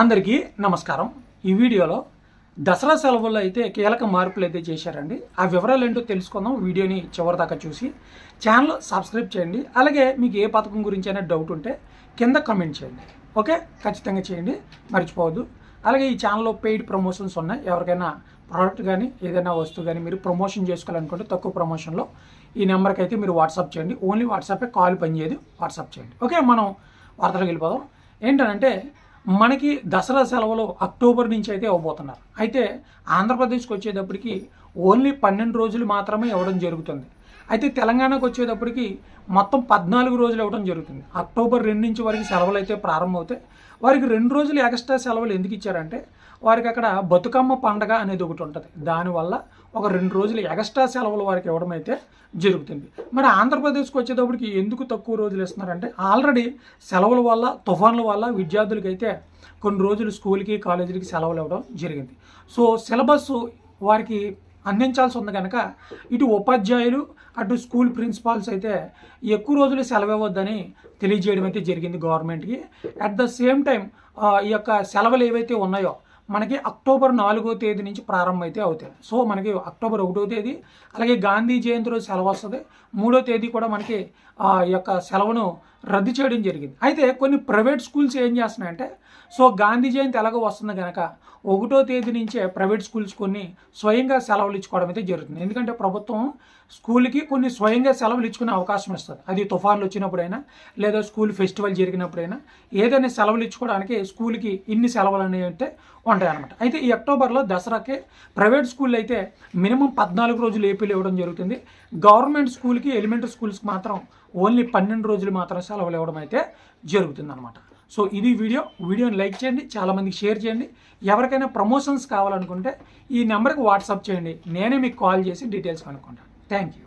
అందరికీ నమస్కారం. ఈ వీడియోలో దసరా సెలవుల్లో అయితే కీలక మార్పులు అయితే చేశారండి. ఆ వివరాలు ఏంటో తెలుసుకుందాం. వీడియోని చివరిదాకా చూసి ఛానల్ సబ్స్క్రైబ్ చేయండి. అలాగే మీకు ఏ పథకం గురించి అయినా డౌట్ ఉంటే కింద కమెంట్ చేయండి. ఓకే? ఖచ్చితంగా చేయండి. మర్చిపోవద్దు. అలాగే ఈ ఛానల్లో పెయిడ్ ప్రమోషన్స్ ఉన్నాయి. ఎవరికైనా ప్రోడక్ట్ కానీ ఏదైనా వస్తువు కానీ మీరు ప్రమోషన్ చేసుకోవాలనుకుంటే తక్కువ ప్రమోషన్లో ఈ నెంబర్కి అయితే మీరు వాట్సాప్ చేయండి. ఓన్లీ వాట్సాపే కాల్ పనిచేయదు. వాట్సాప్ చేయండి. ఓకే? మనం వార్తలకు వెళ్ళిపోదాం. ఏంటంటే మనకి దసరా సెలవులు అక్టోబర్ నుంచి అయితే ఇవ్వబోతున్నారు అయితే ఆంధ్రప్రదేశ్కి వచ్చేటప్పటికి ఓన్లీ పన్నెండు రోజులు మాత్రమే ఇవ్వడం జరుగుతుంది. అయితే తెలంగాణకు వచ్చేటప్పటికి మొత్తం పద్నాలుగు రోజులు ఇవ్వడం జరుగుతుంది. అక్టోబర్ రెండు నుంచి వారికి సెలవులు అయితే ప్రారంభమవుతాయి. వారికి రెండు రోజులు ఎక్స్ట్రా సెలవులు ఎందుకు ఇచ్చారంటే వారికి అక్కడ బతుకమ్మ పండగ అనేది ఒకటి ఉంటుంది. దానివల్ల ఒక రెండు రోజులు ఎక్స్ట్రా సెలవులు వారికి ఇవ్వడం అయితే జరుగుతుంది. మరి ఆంధ్రప్రదేశ్కి వచ్చేటప్పటికి ఎందుకు తక్కువ రోజులు ఇస్తున్నారంటే ఆల్రెడీ సెలవుల వల్ల తుఫాన్ల వల్ల విద్యార్థులకి అయితే కొన్ని రోజులు స్కూల్కి కాలేజీలకి సెలవులు ఇవ్వడం జరిగింది. సో సిలబస్ వారికి అందించాల్సి ఉంది కనుక ఇటు ఉపాధ్యాయులు అటు స్కూల్ ప్రిన్సిపాల్స్ అయితే ఎక్కువ రోజులు సెలవు ఇవ్వద్దని తెలియజేయడం అయితే జరిగింది గవర్నమెంట్కి. అట్ ద సేమ్ టైం ఈ యొక్క సెలవులు ఏవైతే ఉన్నాయో మనకి అక్టోబర్ నాలుగో తేదీ నుంచి ప్రారంభం అయితే అవుతాయి. సో మనకి అక్టోబర్ ఒకటో తేదీ అలాగే గాంధీ జయంతి రోజు సెలవు వస్తుంది. మూడో తేదీ కూడా మనకి ఆ యొక్క సెలవును రద్దు చేయడం జరిగింది. అయితే కొన్ని ప్రైవేట్ స్కూల్స్ ఏం చేస్తున్నాయంటే సో గాంధీ జయంతి ఎలాగో వస్తుంది కనుక ఒకటో తేదీ నుంచే ప్రైవేట్ స్కూల్స్ కొన్ని స్వయంగా సెలవులు ఇచ్చుకోవడం అయితే జరుగుతుంది. ఎందుకంటే ప్రభుత్వం స్కూల్కి కొన్ని స్వయంగా సెలవులు ఇచ్చుకునే అవకాశం ఇస్తుంది. అది తుఫాన్లు వచ్చినప్పుడైనా లేదా స్కూల్ ఫెస్టివల్ జరిగినప్పుడైనా ఏదైనా సెలవులు ఇచ్చుకోవడానికి స్కూల్కి ఇన్ని సెలవులు అనేవి అంటే ఉంటాయి అనమాట అయితే ఈ అక్టోబర్లో దసరాకి ప్రైవేట్ స్కూల్ అయితే మినిమం పద్నాలుగు రోజులు ఏపీలు ఇవ్వడం జరుగుతుంది. గవర్నమెంట్ స్కూల్కి ఎలిమెంటరీ స్కూల్స్కి మాత్రం ఓన్లీ పన్నెండు రోజులు మాత్రం సెలవులు ఇవ్వడం అయితే జరుగుతుంది అనమాట సో ఇది వీడియో. వీడియోని లైక్ చేయండి చాలామందికి షేర్ చేయండి. ఎవరికైనా ప్రమోషన్స్ కావాలనుకుంటే ఈ నెంబర్కి వాట్సాప్ చేయండి. నేనే మీకు కాల్ చేసి డీటెయిల్స్ కనుక్కుంటాను. Thank you.